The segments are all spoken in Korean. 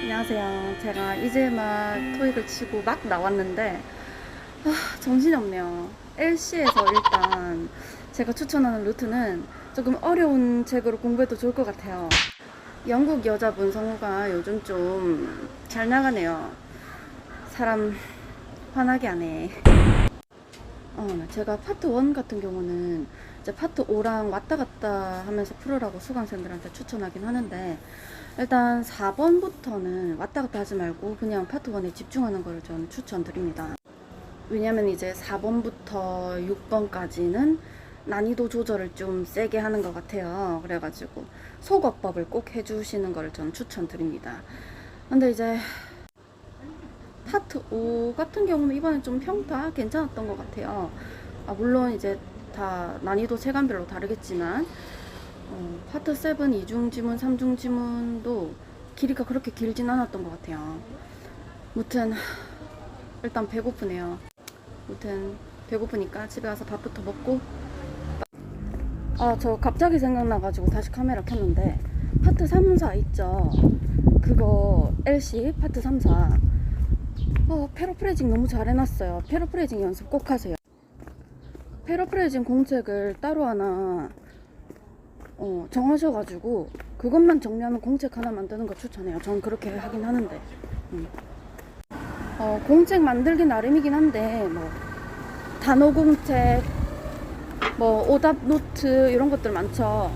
안녕하세요. 제가 이제 막 토익을 치고 막 나왔는데 아, 정신이 없네요. LC에서 일단 제가 추천하는 루트는 조금 어려운 책으로 공부해도 좋을 것 같아요. 영국 여자분 성우가 요즘 좀 잘 나가네요. 사람 화나게 하네. 어, 제가 파트 1 같은 경우는 이제 파트 5랑 왔다 갔다 하면서 풀으라고 수강생들한테 추천하긴 하는데 일단 4번부터는 왔다 갔다 하지 말고 그냥 파트 1에 집중하는 걸 저는 추천드립니다. 왜냐면 이제 4번부터 6번까지는 난이도 조절을 좀 세게 하는 것 같아요. 그래가지고 소거법을 꼭 해주시는 걸 저는 추천드립니다. 근데 이제 파트 5 같은 경우는 이번에 좀 평타 괜찮았던 것 같아요. 아, 물론 이제 다 난이도 체감별로 다르겠지만 어, 파트 7 이중 지문, 삼중 지문도 길이가 그렇게 길진 않았던 것 같아요. 무튼 일단 배고프네요. 무튼 배고프니까 집에 가서 밥부터 먹고 아 저 갑자기 생각나가지고 다시 카메라 켰는데 파트 3, 4 있죠 그거 LC 파트 3, 4 어, 페로프레징 너무 잘 해놨어요 페로프레징 연습 꼭 하세요 페로프레징 공책을 따로 하나 어, 정하셔가지고 그것만 정리하는 공책 하나 만드는 거 추천해요 전 그렇게 하긴 하는데 음. 어, 공책 만들기 나름이긴 한데 뭐 단어 공책 뭐 오답 노트 이런 것들 많죠.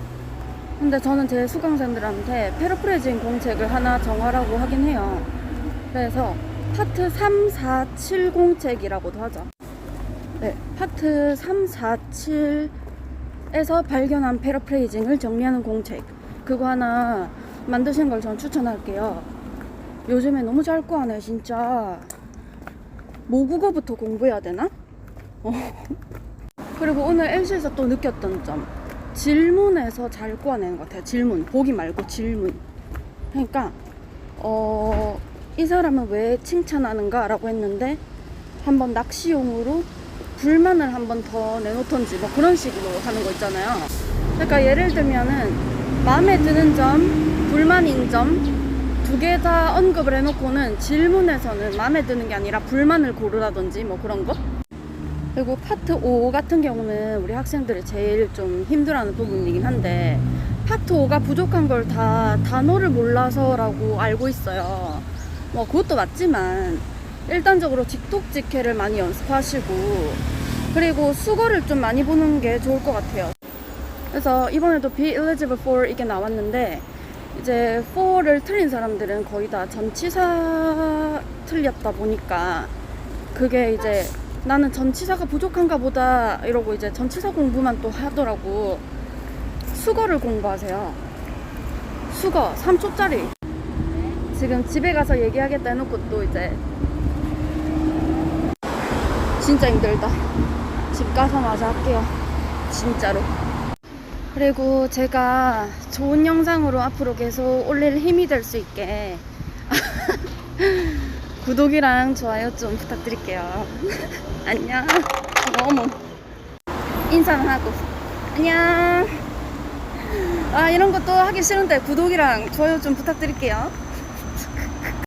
근데 저는 제 수강생들한테 페러프레징 공책을 하나 정하라고 하긴 해요. 그래서 파트 3, 4, 7 공책이라고도 하죠. 네, 파트 3, 4, 7에서 발견한 페러프레이징을 정리하는 공책. 그거 하나 만드시는 걸전 추천할게요. 요즘에 너무 잘 구하네, 진짜. 모국어부터 공부해야 되나? 어. 그리고 오늘 LC에서 또 느꼈던 점 질문에서 잘 꼬아내는 것 같아요 질문 보기 말고 질문 그러니까 어, 이 사람은 왜 칭찬하는가 라고 했는데 한번 낚시용으로 불만을 한번 더 내놓던지 뭐 그런 식으로 하는 거 있잖아요 그러니까 예를 들면은 마음에 드는 점 불만인 점 두 개 다 언급을 해놓고는 질문에서는 마음에 드는 게 아니라 불만을 고르라든지 뭐 그런 거 그리고 파트 5 같은 경우는 우리 학생들이 제일 좀 힘들어하는 부분이긴 한데 파트 5가 부족한 걸 다 단어를 몰라서라고 알고 있어요. 뭐 그것도 맞지만 일단적으로 직독 직해를 많이 연습하시고 그리고 수거를 좀 많이 보는 게 좋을 것 같아요. 그래서 이번에도 be eligible for 이게 나왔는데 이제 for를 틀린 사람들은 거의 다 전치사 틀렸다 보니까 그게 이제 나는 전치사가 부족한가 보다 이러고 이제 전치사 공부만 또 하더라고. 수거를 공부하세요. 수거 3초짜리 지금 집에 가서 얘기하겠다 해놓고 또 이제 진짜 힘들다 집 가서 마저 할게요 진짜로 그리고 제가 좋은 영상으로 앞으로 계속 올릴 힘이 될 수 있게 구독이랑 좋아요 좀 부탁드릴게요. 안녕. 어머. 인사는 하고. 안녕. 아, 이런 것도 하기 싫은데 구독이랑 좋아요 좀 부탁드릴게요.